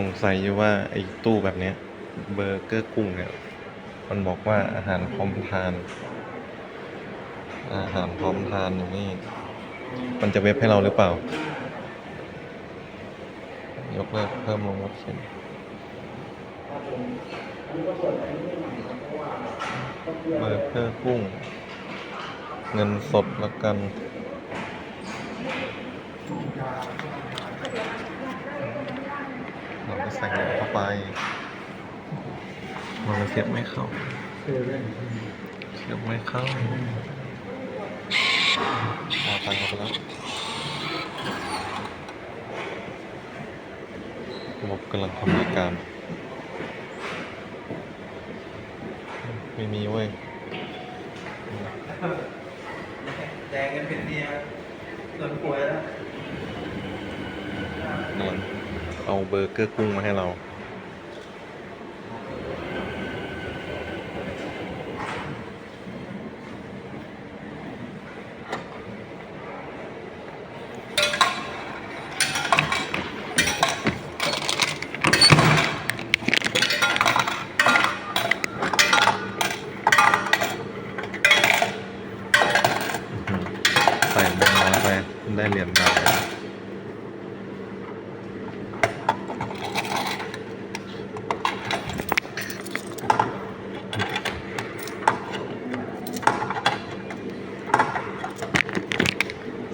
สงสัยอยู่ว่าไอ้ตู้แบบเนี้ยเบอร์เกอร์กุ้งเนี่ยมันบอกว่าอาหารพร้อมทาน อาหารพร้อมทานอย่างนี้ มันจะเว็บให้เราหรือเปล่า ยกเลิกเพิ่มลงวัดเขียนเบอร์เกอร์กุ้ง เงินสดล้วกัน เราก็ ใส่เงินเข้าไปมันเสียบไม่เข้าเสียบไม่เข้าเอาตังค์เข้าไปแล้วระบบกำลังทำรายการ ไม่มีเว้ยแดงกันเป็นเนี่ยส่วนป่วยแล้วกำลัง เอาเบอร์เกอร์กุ้งมาให้เรา ใส่แบงค์ร้อยไปได้เหรียญมา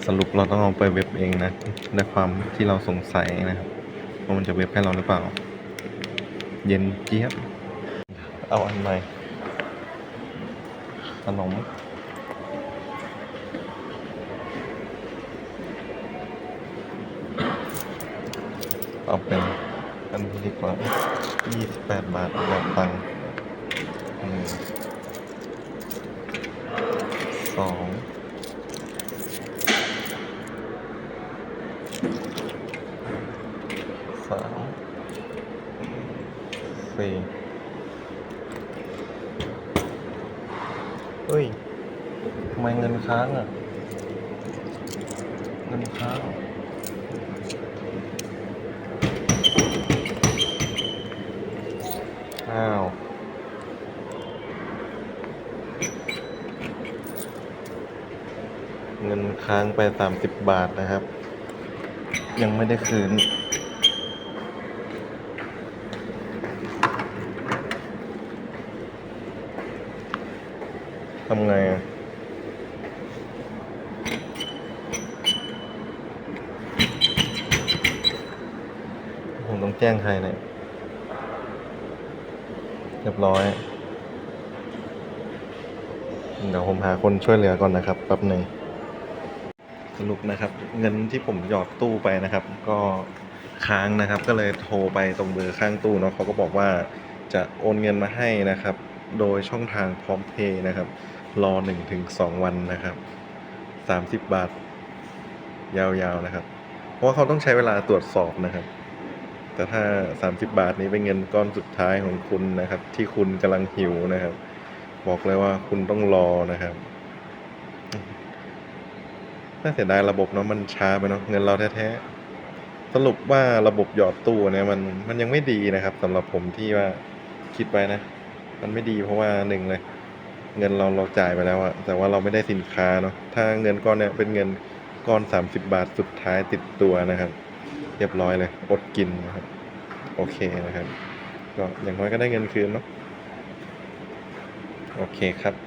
สรุปเราต้องเอาไปเว็บเองนะด้วยความที่เราสงสัยนะครับว่ามันจะเว็บให้เราหรือเปล่า เย็นเจี๊ยบ เอาอันใหม่ขนมเอาเป็นอันนี้ดีกว่า 28 บาทแบบตังค์หนึ่งสอง สามสี่เฮ้ยทำไมเงินค้างอะ เงินค้างอ้าวเงินค้างไปสามสิบบาทนะครับ ยังไม่ได้คืน ทำไงอะผมต้องแจ้งใครเนี่ยเรียบร้อย เดี๋ยวผมหาคนช่วยเหลือก่อนนะครับแป๊บหนึ่งสรุปนะครับ เงินที่ผมหยอดตู้ไปนะครับ ก็ค้างนะครับ ก็เลยโทรไปตรงเบอร์ข้างตู้เนาะเขาก็บอกว่าจะโอนเงินมาให้นะครับ โดยช่องทางพร้อมเพย์นะครับ รอหนึ่งถึงสองวันนะครับสามสิบบาท ยาวๆนะครับ เพราะเขาต้องใช้เวลาตรวจสอบนะครับ แต่ถ้า 30 บาทนี้เป็นเงินก้อนสุดท้ายของคุณนะครับ ที่คุณกำลังหิวนะครับ บอกเลยว่าคุณต้องรอนะครับน่าเสียดายระบบเนาะมันช้าไปเนาะเงินเราแท้ๆสรุปว่าระบบหยอดตู้เนี่ยมันมันยังไม่ดีนะครับสำหรับผมที่ว่าคิดไว้นะ มันไม่ดีเพราะว่าหนึ่งเลย เงินเราเราจ่ายไปแล้วอะแต่ว่าเราไม่ได้สินค้าเนาะถ้าเงินก้อนเนี้ยเป็นเงินก้อน 30 บาทสุดท้ายติดตัวนะครับ เรียบร้อยเลยอดกินนะครับ โอเคนะครับ ก็อย่างน้อยก็ได้เงินคืนเนาะโอเคครับ